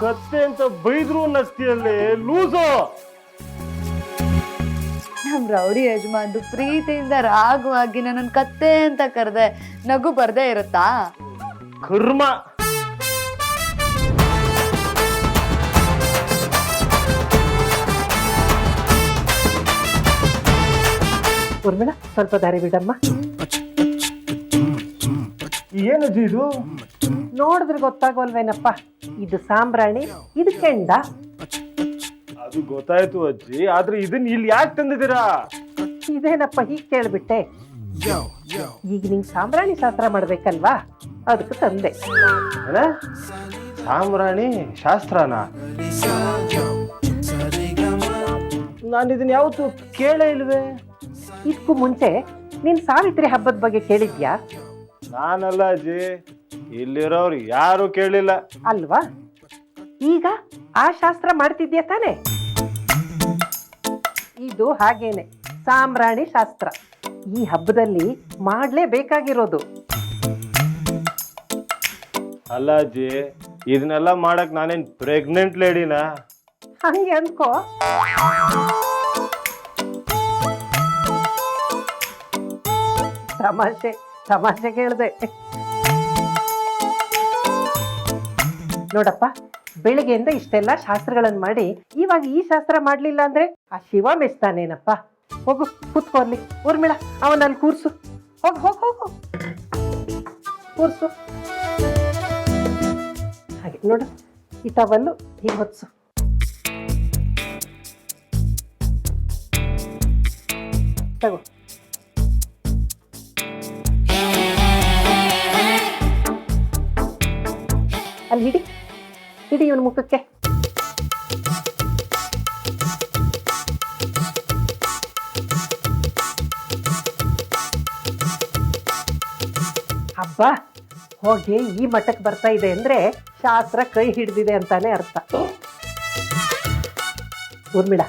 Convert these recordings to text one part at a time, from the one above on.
ಕತ್ತೆ ಅಂತ ಬೈದ್ರು ನಸ್ತಿಯಲ್ಲಿ ಲೂಸು! ನಮ್ ರೌಡಿ ಯಜಮಾನ್ರು ಪ್ರೀತಿಯಿಂದ ರಾಗವಾಗಿ ನನ್ನ ಕತ್ತೆ ಅಂತ ಕರೆದೆ ನಗು ಬರ್ದೇ ಇರುತ್ತಾ? ಕರ್ಮ! ಊರ್ಮಿಳ ಸ್ವಲ್ಪ ದಾರಿ ಬಿಡಮ್ಮ. ಏನು ಇದು? ನೋಡಿದ್ರೆ ಗೊತ್ತಾಗೋಲ್ವೇನಪ್ಪ? ಇದು ಸಾಂಬ್ರಾಣಿ ಇದು ಕೆಂಡ. ಅದು ಗೊತ್ತಾಯ್ತು ಅಜ್ಜಿ ಆದ್ರೆ ಇದನ್ನ ಇಲ್ಲಿ ಯಾಕೆ ತಂದಿದ್ದೀರಾ? ಇದೇನಪ್ಪ ಹೀಗೆ ಕೇಳ್ಬಿಟ್ಟೆ. ಈಗ ನಿಂಗೆ ಸಾಂಬ್ರಾಣಿ ಶಾಸ್ತ್ರ ಮಾಡ್ಬೇಕಲ್ವಾ? ಅದಕ್ಕೆ ತಂದೆ. ಅಲ್ಲ ಸಾಂಬ್ರಾಣಿ ಶಾಸ್ತ್ರನ? ನಾನು ಇದನ್ನ ಯಾವತ್ತು ಕೇಳೇ ಇಲ್ವೇ? ಇದಕ್ಕೂ ಮುಂಚೆ ನೀನ್ ಸಾವಿತ್ರಿ ಹಬ್ಬದ ಬಗ್ಗೆ ಕೇಳಿದ್ಯಾ? ನಾನಲ್ಲ ಅಜ್ಜಿ. ಇಲ್ಲಿರೋರು ಯಾರು ಕೇಳಿಲ್ಲ. ಅಲ್ವಾ? ಈಗ ಆ ಶಾಸ್ತ್ರ ಮಾಡ್ತಿದ್ಯಾ ತಾನೆ? ಇದು ಹಾಗೇನೆ ಸಾಮ್ರಾಣಿ ಶಾಸ್ತ್ರ. ಈ ಹಬ್ಬದಲ್ಲಿ ಮಾಡ್ಲೇಬೇಕಾಗಿರೋದು. ಅಲ್ಲ ಅಜ್ಜಿ ಇದನ್ನೆಲ್ಲ ಮಾಡಕ್ ನಾನೇನ್ ಪ್ರೆಗ್ನೆಂಟ್ ಲೇಡಿನಾ ಹಂಗೆ ಅನ್ಕೋ ತಮಾಷೆ ತಮಾಷೆ ಕೇಳ್ದೆ. ನೋಡಪ್ಪ, ಬೆಳಿಗ್ಗೆಯಿಂದ ಇಷ್ಟೆಲ್ಲ ಶಾಸ್ತ್ರಗಳನ್ನು ಮಾಡಿ, ಇವಾಗ ಈ ಶಾಸ್ತ್ರ ಮಾಡಲಿಲ್ಲ ಅಂದ್ರೆ ಆ ಶಿವ ಮೆಚ್ತಾನೇನಪ್ಪ? ಹೋಗು, ಕೂತ್ಕೋ ಊರ್ಮಿಳ ಅವನಲ್ಲಿ ಕೂರ್ಸು. ಹೋಗು ಹೋಗು ಹೋಗು. ಕೂರ್ಸು. ಹಾಗೆ, ನೋಡು, ಈ ಟವಲ್ಲು ಹೀಗೆ ಹೊತ್ಸು. ತಗೋ. ಹಿಡಿ ಇವನ ಮುಖಕ್ಕೆ. ಹಬ್ಬ ಹೋಗಿ ಈ ಮಠಕ್ಕೆ ಬರ್ತಾ ಇದೆ ಅಂದ್ರೆ ಶಾಸ್ತ್ರ ಕೈ ಹಿಡಿದಿದೆ ಅಂತಾನೆ ಅರ್ಥ. ಊರ್ಮಿಳ,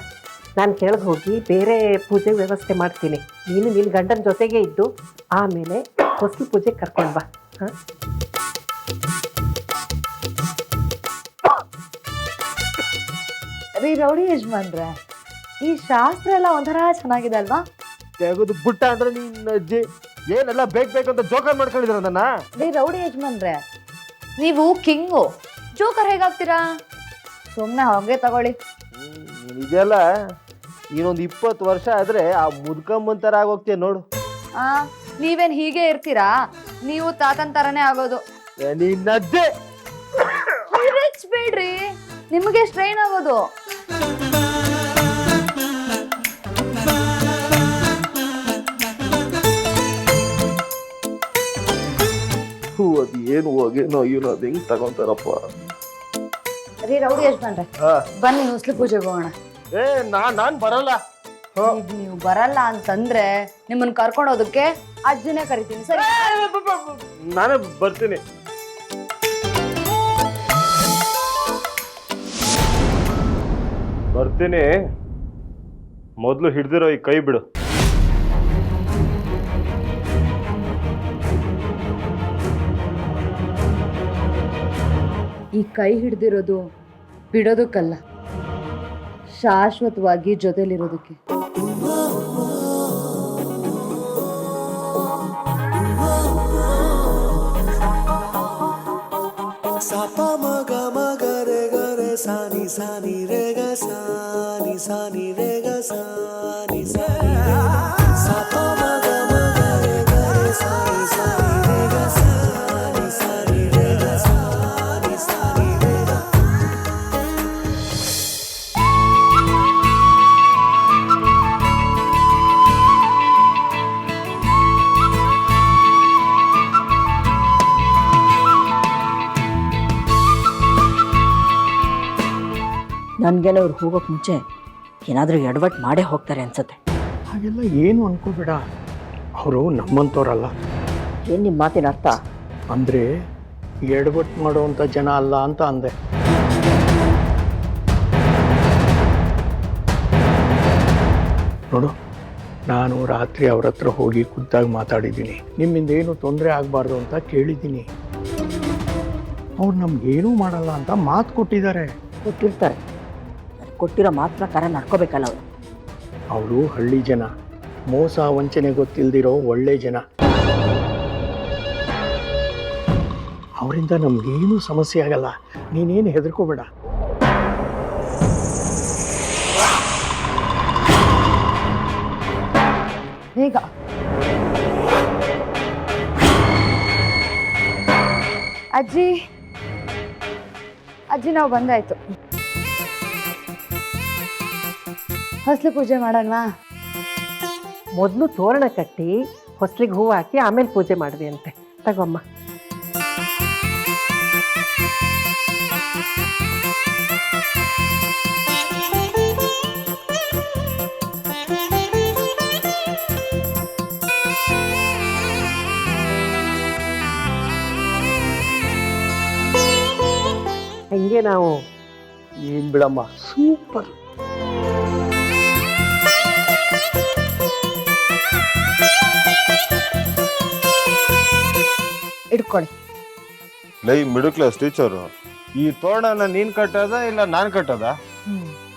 ನಾನು ಕೆಳಗೆ ಹೋಗಿ ಬೇರೆ ಪೂಜೆ ವ್ಯವಸ್ಥೆ ಮಾಡ್ತೀನಿ. ನೀನು ನಿನ್ನ ಗಂಡನ ಜೊತೆಗೆ ಇದ್ದು ಆಮೇಲೆ ಹೊಸಲು ಪೂಜೆಗೆ ಕರ್ಕೊಂಡು ಬಾ. ಹಾಂ? ರೀ ರೌಡಿ ಯಜಮಾನ್ರೆ ಈ ಶಾಸ್ತ್ರ ಎಲ್ಲ ಒಂಥರ ಚೆನ್ನಾಗಿದೆ ಅಲ್ವಾ ತೆಗೆದು ಬುಟ್ಟ ಅಂದ್ರೆ ನೀನ್ ಅಜ್ಜಿ ಏನೆಲ್ಲ ಬೇಕು ಬೇಕು ಅಂತ ಜೋಕರ್ ಮಾಡ್ಕೊಂಡಿದ್ರ ಅದನ್ನ ರೀ ರೌಡಿ ಯಜಮಾನ್ರೆ ನೀವು ಕಿಂಗು ಜೋಕರ್ ಹೇಗಾಗ್ತೀರಾ ಸುಮ್ಮನೆ ಹಾಗೆ ತಗೊಳ್ಳಿ ಇದೆಲ್ಲ ಇನ್ನೊಂದು ಇಪ್ಪತ್ತು ವರ್ಷ ಆದ್ರೆ ಆ ಮುದ್ಕಂಬಂತರ ಆಗೋಗ್ತೀಯ ನೋಡು ಆ ನೀವೇನ್ ಹೀಗೆ ಇರ್ತೀರಾ ನೀವು ತಾತನ್ ತರನೇ ಆಗೋದು ನಿನ್ನ ಅಜ್ಜೆ ಬೇಡ್ರಿ ನಿಮಗೆ ಸ್ಟ್ರೈನ್ ಆಗೋದು ಅದು ಏನು ಹೋಗೇನೋ ಏನೋ ಅದು ಹೆಂಗ್ ತಗೊಂತಾರಪ್ಪ? ರೀ ರೌಡಿ ಯಜಮಾನ್ರೆ. ಹಾ. ಬನ್ನಿ ಹೊಸ್ಲು ಪೂಜೆಗೆ ಹೋಗೋಣ. ಏ ನಾನ್ ನಾನ್ ಬರಲ್ಲ. ಈಗ ನೀವು ಬರಲ್ಲ ಅಂತಂದ್ರೆ ನಿಮ್ಮನ್ನ ಕರ್ಕೊಂಡೋದಕ್ಕೆ ಅಜ್ಜನೇ ಕರಿತೀನಿ ಸರಿ? ನಾನೇ ಬರ್ತೀನಿ. ಬರ್ತೀನಿ. ಮೊದಲು ಹಿಡ್ದಿರೋ ಈ ಕೈ ಬಿಡು. ಈ ಕೈ ಹಿಡ್ದಿರೋದು ಬಿಡೋದಕ್ಕಲ್ಲ ಶಾಶ್ವತವಾಗಿ ಜೊತೆಲಿರೋದಕ್ಕೆ. ಸಪ ಮಗ ಮಗ ಗರೆ ಸಾನಿ ಸಾನಿ ಸಾನಿ ರೆ ಗ ಸಾನಿ ಸಾನಿ ರೆ ಗ ನನ್ಗೆಲ್ಲ ಅವ್ರು ಹೋಗೋಕೆ ಮುಂಚೆ ಏನಾದರೂ ಎಡವಟ್ಟು ಮಾಡೇ ಹೋಗ್ತಾರೆ ಅನ್ಸುತ್ತೆ. ಹಾಗೆಲ್ಲ ಏನು ಅನ್ಕೋಬೇಡ. ಅವರು ನಮ್ಮಂಥವ್ರಲ್ಲ. ಏನು ನಿಮ್ಮ ಮಾತಿನ ಅರ್ಥ? ಅಂದರೆ ಎಡವಟ್ಟು ಮಾಡುವಂಥ ಜನ ಅಲ್ಲ ಅಂತ ಅಂದೆ. ನೋಡು ನಾನು ರಾತ್ರಿ ಅವ್ರ ಹತ್ರ ಹೋಗಿ ಖುದ್ದಾಗಿ ಮಾತಾಡಿದ್ದೀನಿ. ನಿಮ್ಮಿಂದ ಏನು ತೊಂದರೆ ಆಗಬಾರ್ದು ಅಂತ ಕೇಳಿದ್ದೀನಿ. ಅವ್ರು ನಮ್ಗೇನೂ ಮಾಡಲ್ಲ ಅಂತ ಮಾತು ಕೊಟ್ಟಿದ್ದಾರೆ. ಕೊಟ್ಟಿರ್ತಾರೆ. ಕೊಟ್ಟಿರೋ ಮಾತ್ರ ಪ್ರಕಾರ ನಡ್ಕೋಬೇಕಲ್ಲ ಅವರು. ಅವರು ಹಳ್ಳಿ ಜನ. ಮೋಸ ವಂಚನೆ ಗೊತ್ತಿಲ್ದಿರೋ ಒಳ್ಳೆ ಜನ. ಅವರಿಂದ ನಮ್ಗೇನು ಸಮಸ್ಯೆ ಆಗಲ್ಲ. ನೀನೇನು ಹೆದರ್ಕೋಬೇಡ. ಈಗ ಅಜ್ಜಿ. ಅಜ್ಜಿ ನಾವು ಬಂದಾಯ್ತು. ಹೊಸ್ಲು ಪೂಜೆ ಮಾಡೋಣವಾ? ಮೊದಲು ತೋರಣ ಕಟ್ಟಿ ಹೊಸ್ಲಿಗೆ ಹೂವು ಹಾಕಿ ಆಮೇಲೆ ಪೂಜೆ ಮಾಡಿದೆ ಅಂತೆ ತಗೊಮ್ಮ. ಹಂಗೆ ನಾವು? ಏನ್ ಬಿಡಮ್ಮ? ಸೂಪರ್. ಇಡ್ಕೊಳ್ಳಿ ಲೈ ಮಿಡಲ್ ಕ್ಲಾಸ್ ಟೀಚರ್ ಈ ತೋರಣನ ನೀನ್ ಕಟ್ಟೋದ ಇಲ್ಲ ನಾನ್ ಕಟ್ಟೋದ?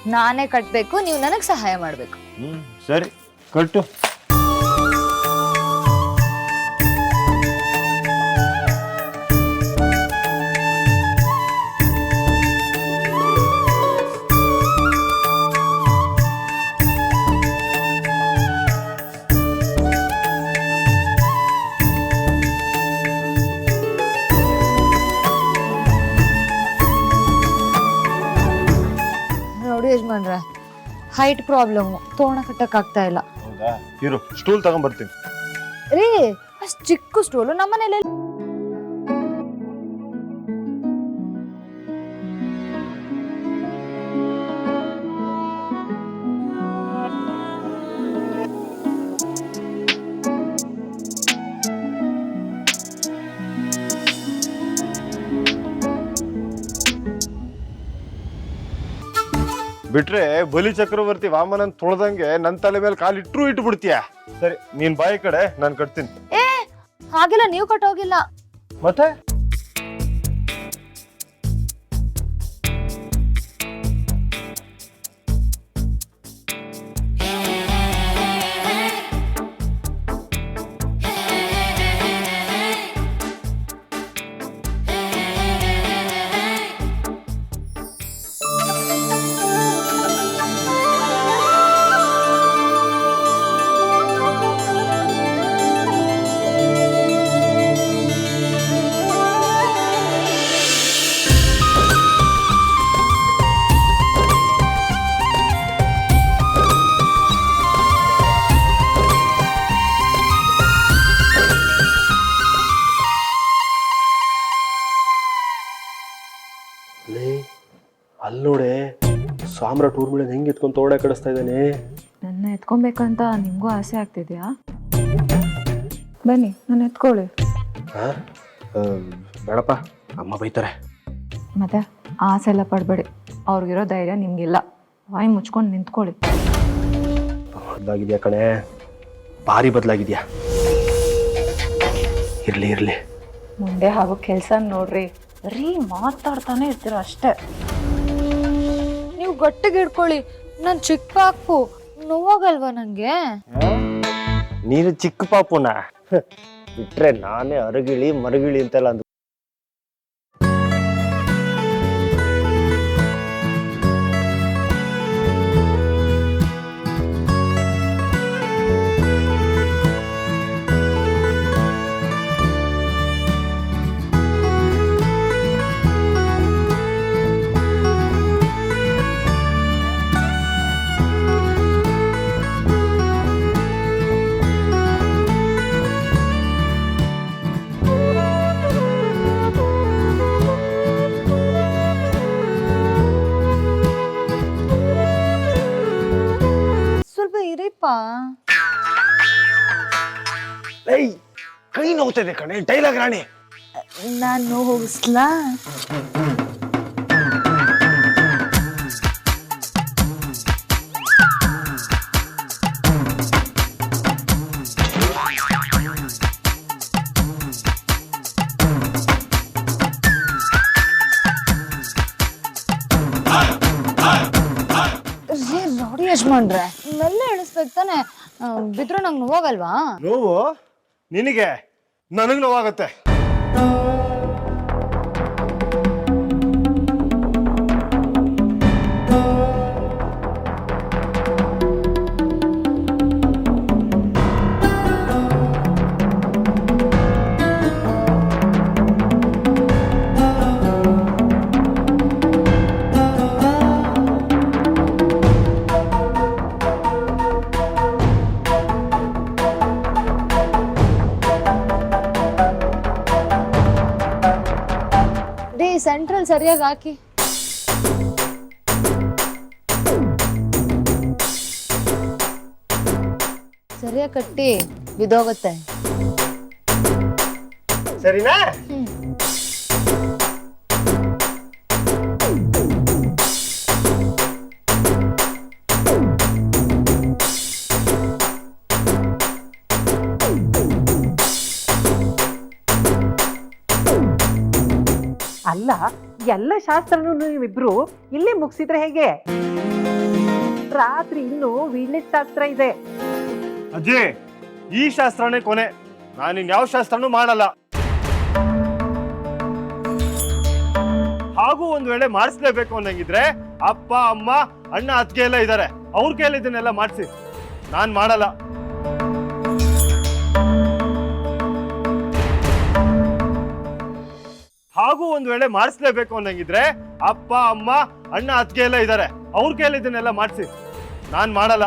ನಾನೇ ಕಟ್ಟಬೇಕು ನೀವು ನನಗೆ ಸಹಾಯ ಮಾಡಬೇಕು. ಹ್ಮ್. ಸರಿ ಕಟ್ಟು. ಹೈಟ್ ಪ್ರಾಬ್ಲಮ್ ತೋಣ ಕಟ್ಟಕ್ ಆಗ್ತಾ ಇಲ್ಲ. ಹೌದಾ? ಇರು ಸ್ಟೂಲ್ ತಗೊಂಡ್ಬರ್ತೀನಿ ರೀ ಅಷ್ಟ್ ಚಿಕ್ಕ ಸ್ಟೂಲು ನಮ್ಮನೇಲಿ ಬಿಟ್ರೆ ಬಲಿ ಚಕ್ರವರ್ತಿ ವಾಮನನ್ ತೊಳ್ದಂಗೆ ನನ್ ತಲೆ ಮೇಲೆ ಕಾಲಿಟ್ರು ಇಟ್ಟು ಬಿಡ್ತೀಯ ಸರಿ ನೀನ್ ಬಾಯಿ ಕಡೆ ನಾನ್ ಕಟ್ತೀನಿ. ಏ ಹಾಗೆಲ್ಲ ನೀವು ಕಟ್ಟೋಗಿಲ್ಲ. ಮತ್ತೆ? ಅಲ್ಲಿ ನೋಡೆ ಸಾಮ್ರಾಟ್ ಊರ್ಮಿಳೆ ಹೆಂಗೆ ಎತ್ಕೊಂಡು ತೋಡೆ ಕಡಿಸ್ತಾ ಇದ್ದಾನೆ? ನನ್ನ ಎತ್ಕೊಬೇಕಂತ ನಿಮಗೂ ಆಸೆ ಆಗ್ತಿದ್ಯಾ? ಬನ್ನಿ ನಾನು ಎತ್ಕೊಳ್ಳಿ. ಬೇಡಪ್ಪ ಅಮ್ಮ ಬೈತಾರೆ. ಮತ್ತೆ ಆಸೆ ಎಲ್ಲ ಪಡಬೇಡಿ ಅವ್ರಿಗಿರೋ ಧೈರ್ಯ ನಿಮಗಿಲ್ಲ. ವಾಯಿ ಮುಚ್ಕೊಂಡು ನಿಂತ್ಕೊಳ್ಳಿ. ಬದಲಾಗಿದೆಯಾ ಕಣೆ? ಭಾರಿ ಬದಲಾಗಿದ್ಯಾ? ಇರ್ಲಿ ಇರ್ಲಿ. ಮುಂದೆ ಹಾಗೂ ಕೆಲಸ ನೋಡ್ರಿ. ಬರೀ ಮಾತಾಡ್ತಾನೆ ಇರ್ತೀರ ಅಷ್ಟೇ. ನೀವು ಗಟ್ಟಿಗೆ ಹಿಡ್ಕೊಳ್ಳಿ. ನಾನು ಚಿಕ್ಕ ಪಾಪು. ನೋವಾಗಲ್ವಾ ನಂಗೆ? ನೀನು ಚಿಕ್ಕ ಪಾಪುನ? ಬಿಟ್ರೆ ನಾನೇ ಅರಗಿಳಿ ಮರಗಿಳಿ ಅಂತೆಲ್ಲ ಅಂದ್ ಕೈ ನೋಗ್ತದೆ ಕಣೆ ಡೈಲಾಗ್ ರಾಣಿ. ನಾನು ಹೋಗಿಸ್ಲಾ? ನೋಡಿ ಯಜಮಾನ್ರೆ ಮೆಲ್ಲ ಎಣಿಸ್ಬೇಕು ತಾನೆ. ಬಿದ್ರು ನಂಗೆ ನೋವಾಗಲ್ವಾ ನೋವು? ನಿನಗೆ ನನಗೆ ನೋವಾಗತ್ತೆ ಸೆಂಟ್ರಲ್ ಸರಿಯಾಗಿ ಹಾಕಿ ಸರಿಯಾಗಿ ಕಟ್ಟಿ ಬಿದೋಗುತ್ತೆ ಸರಿನಾ ಅಲ್ಲ, ಎಲ್ಲ ಶಾಸ್ತ್ರನೂ ನೀವಿಬ್ರು ಇಲ್ಲೇ ಮುಗಿಸಿದ್ರೆ ಹೇಗೆ? ರಾತ್ರಿ ಇನ್ನು ವೀಳ್ಯ ಶಾಸ್ತ್ರ ಇದೆ. ಅಜ್ಜಿ, ಈ ಶಾಸ್ತ್ರನೇ ಕೊನೆ. ನಾನು ಯಾವ ಶಾಸ್ತ್ರನೂ ಮಾಡಲ್ಲ. ಹಾಗೂ ಒಂದ್ ವೇಳೆ ಮಾಡಿಸ್ಲೇಬೇಕು ಅನ್ನಂಗಿದ್ರೆ ಅಪ್ಪ, ಅಮ್ಮ, ಅಣ್ಣ ಅತ್ತಿಗೆ ಎಲ್ಲ ಇದ್ದಾರೆ ಅವ್ರ ಕೈಯಲ್ಲಿ ಇದನ್ನೆಲ್ಲ ಮಾಡಿಸಿ. ನಾನ್ ಮಾಡಲ್ಲ. ಹಾಗೂ ಒಂದ್ ವೇಳೆ ಮಾಡಿಸ್ಲೇಬೇಕು ಅನ್ನಂಗಿದ್ರೆ ಅಪ್ಪ ಅಮ್ಮ ಅಣ್ಣ ಅತ್ತಿಗೆ ಎಲ್ಲ ಇದ್ದಾರೆ ಅವ್ರ ಕೈಯಲ್ಲಿ ಇದನ್ನೆಲ್ಲ ಮಾಡಿಸಿ. ನಾನ್ ಮಾಡಲ್ಲ.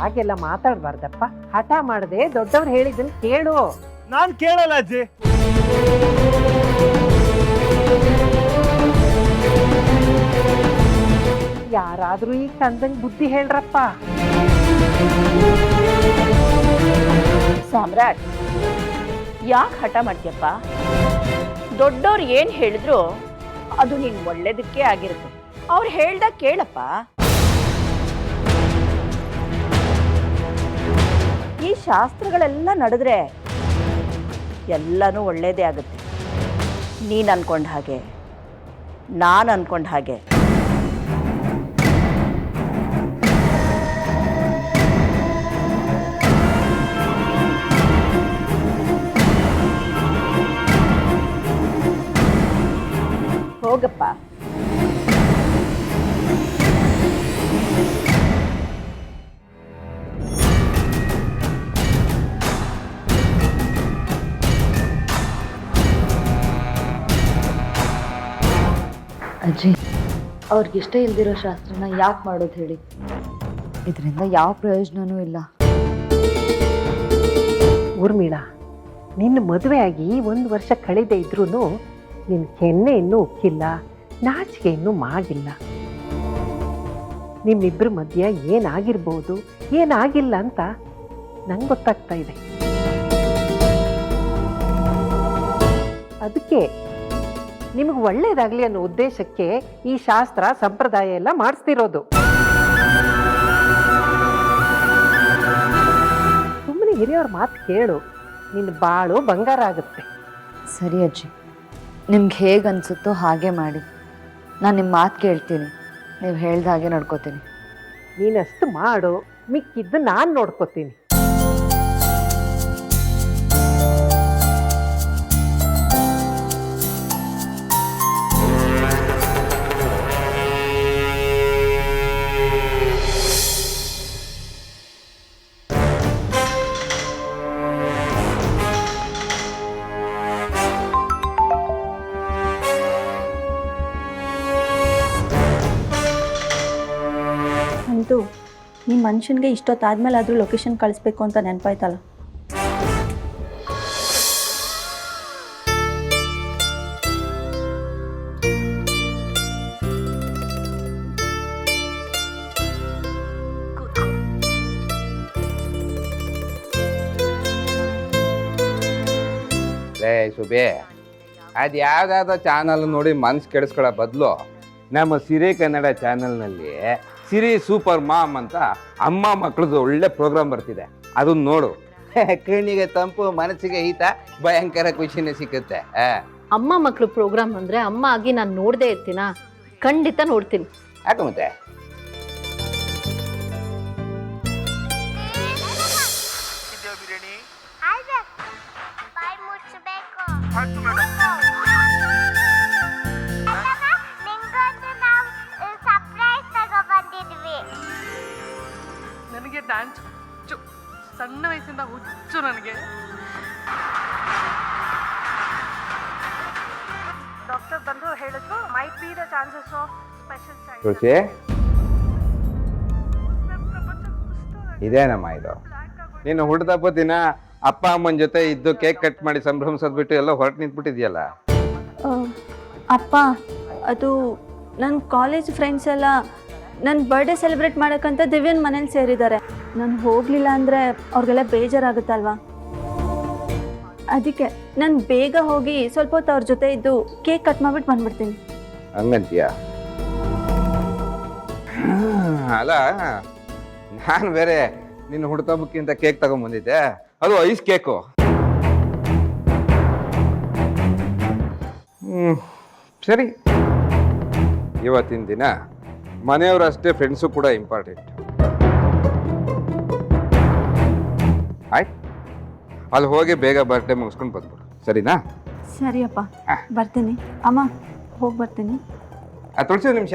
ಹಾಗೆಲ್ಲ ಮಾತಾಡ್ಬಾರ್ದಪ್ಪ. ಹಠ ಮಾಡದೆ ದೊಡ್ಡವ್ರು ಹೇಳಿದ್ದನ್ನ ಕೇಳು. ನಾನ್ ಕೇಳಲ್ಲ ಅಜ್ಜಿ. ಯಾರಾದ್ರೂ ಈಗ ಕಂದಂಗ್ ಬುದ್ಧಿ ಹೇಳ್ರಪ್ಪ. ಸಾಮ್ರಾಟ್? ಯಾಕೆ ಹಠ ಮಾಡ್ತೀಯಪ್ಪ? ದೊಡ್ಡವ್ರು ಏನು ಹೇಳಿದ್ರು ಅದು ನಿನ್ ಒಳ್ಳೇದಕ್ಕೆ ಆಗಿರುತ್ತೆ. ಅವ್ರು ಹೇಳ್ದ ಕೇಳಪ್ಪ. ಈ ಶಾಸ್ತ್ರಗಳೆಲ್ಲ ನಡೆದ್ರೆ ಎಲ್ಲನೂ ಒಳ್ಳೇದೇ ಆಗುತ್ತೆ. ನೀನು ಅನ್ಕೊಂಡ ಹಾಗೆ, ನಾನು ಅನ್ಕೊಂಡ ಹಾಗೆ. ಹೋಗಪ್ಪ. ಅಜ್ಜಿ. ಅವ್ರಿಗಿಷ್ಟ ಇಲ್ದಿರೋ ಶಾಸ್ತ್ರನ ಯಾಕೆ ಮಾಡೋದು ಹೇಳಿ? ಇದರಿಂದ ಯಾವ ಪ್ರಯೋಜನನೂ ಇಲ್ಲ. ಊರ್ಮಿಳಾ ನಿನ್ನ ಮದುವೆಯಾಗಿ ಆಗಿ ಒಂದು ವರ್ಷ ಕಳೆದೇ ಇದ್ರೂ ನಿನ್ನ ಕೆನ್ನೆ ಇನ್ನೂ ಉಕ್ಕಿಲ್ಲ, ನಾಚಿಕೆ ಇನ್ನೂ ಮಾಗಿಲ್ಲ. ನಿಮ್ಮಿಬ್ಬರ ಮಧ್ಯ ಏನಾಗಿರ್ಬೋದು, ಏನಾಗಿಲ್ಲ ಅಂತ ನಂಗೆ ಗೊತ್ತಾಗ್ತಾ ಇದೆ. ಅದಕ್ಕೆ ನಿಮಗೆ ಒಳ್ಳೇದಾಗಲಿ ಅನ್ನೋ ಉದ್ದೇಶಕ್ಕೆ ಈ ಶಾಸ್ತ್ರ, ಸಂಪ್ರದಾಯ ಎಲ್ಲ ಮಾಡಿಸ್ತಿರೋದು. ಸುಮ್ಮನೆ ಹಿರಿಯವ್ರ ಮಾತು ಕೇಳು ನಿನ್ನ ಬಾಳು ಬಂಗಾರ ಆಗುತ್ತೆ. ಸರಿ ಅಜ್ಜಿ. ನಿಮ್ಗೆ ಹೇಗೆ ಅನಿಸುತ್ತೋ ಹಾಗೆ ಮಾಡಿ. ನಾನು ನಿಮ್ಮ ಮಾತು ಕೇಳ್ತೀನಿ. ನೀವು ಹೇಳ್ದ ಹಾಗೆ ನೋಡ್ಕೋತೀನಿ. ನೀನಷ್ಟು ಮಾಡು. ಮಿಕ್ಕಿದ್ದು ನಾನು ನೋಡ್ಕೋತೀನಿ. ಮನುಷ್ಯನಿಗೆ ಇಷ್ಟೊತ್ತಾದ್ಮೇಲೆ ಆದರೂ ಲೊಕೇಶನ್ ಕಳಿಸ್ಬೇಕು ಅಂತ ನೆನಪಾಯ್ತಲ್ಲ. ಲೇ ಸುಬೆ ಅದು ಯಾವುದಾದ ಚಾನಲ್ ನೋಡಿ ಮನ್ಸು ಕೆಡಿಸ್ಕೊಳ್ಳೋ ಬದಲು ನಮ್ಮ ಸಿರಿ ಕನ್ನಡ ಚಾನಲ್ನಲ್ಲಿ ಸಿರಿ ಸೂಪರ್ ಮಾಮ್ ಅಂತ ಅಮ್ಮ ಮಕ್ಕಳದು ಒಳ್ಳೆ ಪ್ರೋಗ್ರಾಮ್ ಬರ್ತಿದೆ. ಅದನ್ನ ನೋಡು. ಕಣ್ಣಿಗೆ ತಂಪು ಮನಸ್ಸಿಗೆ ಹಿತ ಭಯಂಕರ ಖುಷಿನೇ ಸಿಕ್ಕುತ್ತೆ. ಆ. ಅಮ್ಮ ಮಕ್ಕಳು ಪ್ರೋಗ್ರಾಮ್ ಅಂದ್ರೆ ಅಮ್ಮ ಆಗಿ ನಾನು ನೋಡದೇ ಇರ್ತೀನ? ಖಂಡಿತ ನೋಡ್ತೀನಿ. ಯಾಕೆ ಮತ್ತೆ? ಬಾಯಿ ಮುಚ್ಚಬೇಕು ತುಳಸಿ ಇದೇನಮ್ಮ ಇದು. ನೀನು ಹುಡ್ದಪ್ಪ ದಿನ ಅಪ್ಪ ಅಮ್ಮನ ಜೊತೆ ಇದ್ದು ಕೇಕ್ ಕಟ್ ಮಾಡಿ ಸಂಭ್ರಮಿಸೋದ್ ಬಿಟ್ಟು ಎಲ್ಲ ಹೊರಟು ನಿಂತ್ಬಿಟ್ಟಿದ್ಯಲ್ಲ? ಅಪ್ಪ ಅದು ನನ್ನ ಕಾಲೇಜ್ ಫ್ರೆಂಡ್ಸ್ ಎಲ್ಲ ನನ್ನ ಬರ್ಡೇ ಸೆಲೆಬ್ರೇಟ್ ಮಾಡೋಕ್ಕಂತ ದಿವ್ಯನ್ ಮನೇಲಿ ಸೇರಿದ್ದಾರೆ. ನಾನು ಹೋಗಲಿಲ್ಲ ಅಂದರೆ ಅವ್ರಿಗೆಲ್ಲ ಬೇಜಾರಾಗುತ್ತಲ್ವಾ? ಅದಕ್ಕೆ ನಾನು ಬೇಗ ಹೋಗಿ ಸ್ವಲ್ಪ ಹೊತ್ತು ಅವ್ರ ಜೊತೆ ಇದ್ದು ಕೇಕ್ ಕಟ್ ಮಾಡಿಬಿಟ್ಟು ಬಂದ್ಬಿಡ್ತೀನಿ. ಹಂಗಂತೀಯ? ಅಲ್ಲ? ನಾನು ಬೇರೆ ನಿನ್ನ ಹುಡ್ತಬ್ಬಕ್ಕಿಂತ ಕೇಕ್ ತಗೊಂಬಂದಿದ್ದೆ. ಅದು ಐಸ್ ಕೇಕು. ಹ್ಞೂ ಸರಿ. ಇವತ್ತಿನ ದಿನ ಮನೆಯವರು ಅಷ್ಟೇ ಫ್ರೆಂಡ್ಸು ಕೂಡ ಇಂಪಾರ್ಟೆಂಟ್ ಆಯ್ತು. ಅಲ್ಲಿ ಹೋಗಿ ಬೇಗ ಬರ್ಡೇ ಮುಗಿಸ್ಕೊಂಡು ಬಂದ್ಬಿಡು. ಸರಿನಾ? ಸರಿಯಪ್ಪ. ಬರ್ತೀನಿ. ಅಮ್ಮ ಹೋಗಿ ಬರ್ತೀನಿ. ತುಳಸಿ ನಿಮಿಷ.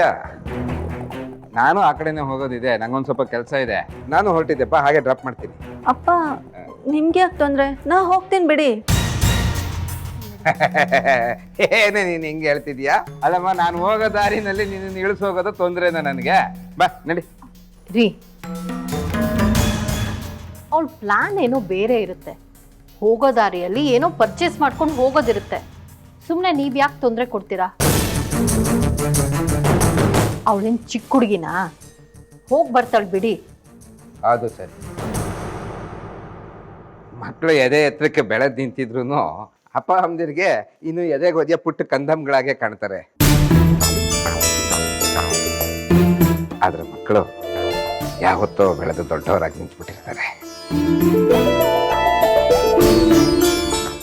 ನಾನು ಆ ಕಡೆನೇ ಹೋಗೋದಿದೆ ನಂಗೊಂದು ಸ್ವಲ್ಪ ಕೆಲಸ ಇದೆ. ನಾನು ಹೊರಟಿದ್ದೆಪ್ಪ ಹಾಗೆ ಡ್ರಾಪ್ ಮಾಡ್ತೀನಿ. ಅಪ್ಪ ನಿಮ್ಗೆ ಯಾಕೆ ತೊಂದರೆ? ನಾ ಹೋಗ್ತೀನಿ ಬಿಡಿ. ಏನೇ ನೀನು ಹಿಂಗೆ ಹೇಳ್ತಿದ್ಯಾ? ಅಲ್ಲಮ್ಮ ನಾನು ಹೋಗೋ ದಾರಿನಲ್ಲಿ ನಿನ್ನ ಇಳಿಸ್ ಹೋಗೋದು ತೊಂದರೆನಾ ನನಗೆ? ಬಾ ನಡಿ. ರೀ ಅವಳ ಪ್ಲಾನ್ ಏನೋ ಬೇರೆ ಇರುತ್ತೆ. ಹೋಗೋ ದಾರಿಯಲ್ಲಿ ಏನೋ ಪರ್ಚೇಸ್ ಮಾಡ್ಕೊಂಡು ಹೋಗೋದಿರುತ್ತೆ. ಸುಮ್ಮನೆ ನೀವು ಯಾಕೆ ತೊಂದರೆ ಕೊಡ್ತೀರಾ? ಅವಳೇನು ಚಿಕ್ಕ ಹುಡುಗಿನಾ ಹೋಗಿ ಬರ್ತಾಳೆ ಬಿಡಿ. ಅದು ಸರಿ. ಮಕ್ಕಳು ಎದೆ ಎತ್ತರಕ್ಕೆ ಬೆಳೆದ್ ನಿಂತಿದ್ರು ಅಪ್ಪ ಅಮ್ಮದಿರಿಗೆ ಇನ್ನು ಎದೆ ಗೊದಿಯ ಪುಟ್ಟ ಕಂದಮ್ಗಳಾಗೆ ಕಾಣ್ತಾರೆ. ಆದ್ರೆ ಮಕ್ಕಳು ಯಾವತ್ತೋ ಬೆಳೆದು ದೊಡ್ಡವರಾಗಿ ನಿಂತ್ಬಿಟ್ಟಿರ್ತಾರೆ.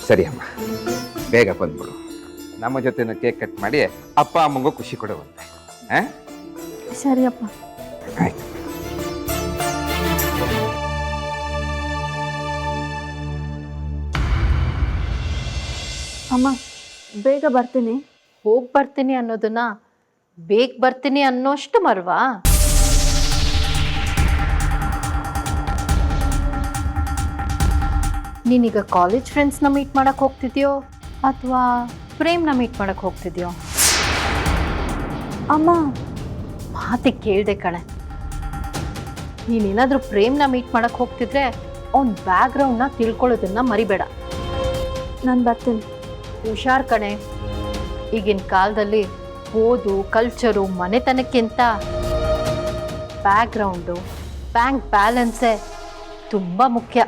ಸರಿ ಅಮ್ಮ, ಬೇಗ ಬಂದ್ಬಿಡು. ನಮ್ಮ ಜೊತೆ ಕೇಕ್ ಕಟ್ ಮಾಡಿ ಅಪ್ಪ ಅಮ್ಮಂಗೂ ಖುಷಿ ಕೊಡುವಂತೆ. ಆ? ಸರಿಯಪ್ಪ. ಆಯ್ತು. ಅಮ್ಮ ಬೇಗ ಬರ್ತೀನಿ. ಹೋಗಿ ಬರ್ತೀನಿ ಅನ್ನೋದನ್ನ ಬೇಗ ಬರ್ತೀನಿ ಅನ್ನೋಷ್ಟು ಮರ್ವಾ? ನೀನೀಗ ಕಾಲೇಜ್ ಫ್ರೆಂಡ್ಸ್ನ ಮೀಟ್ ಮಾಡಕ್ಕೆ ಹೋಗ್ತಿದ್ಯೋ? ಅಥವಾ ಪ್ರೇಮ್ನ ಮೀಟ್ ಮಾಡಕ್ಕೆ ಹೋಗ್ತಿದ್ಯೋ? ಅಮ್ಮ ಮಾತಿಗೆ ಕೇಳ್ದೆ ಕಣೆ. ನೀನೇನಾದರೂ ಪ್ರೇಮ್ನ ಮೀಟ್ ಮಾಡಕ್ಕೆ ಹೋಗ್ತಿದ್ರೆ ಅವ್ನ ಬ್ಯಾಕ್ಗ್ರೌಂಡ್ನ ತಿಳ್ಕೊಳ್ಳೋದನ್ನ ಮರಿಬೇಡ. ನಾನು ಬರ್ತೀನಿ. ಹುಷಾರ್ ಕಣೆ. ಈಗಿನ ಕಾಲದಲ್ಲಿ ಓದು ಕಲ್ಚರು ಮನೆತನಕ್ಕಿಂತ ಬ್ಯಾಕ್ಗ್ರೌಂಡು ಬ್ಯಾಂಕ್ ಬ್ಯಾಲೆನ್ಸೇ ತುಂಬ ಮುಖ್ಯ.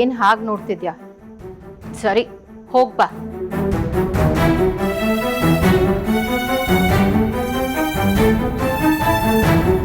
ಏನು ಹಾಗೆ ನೋಡ್ತಿದ್ಯಾ? ಸರಿ ಹೋಗ್ಬಾ Música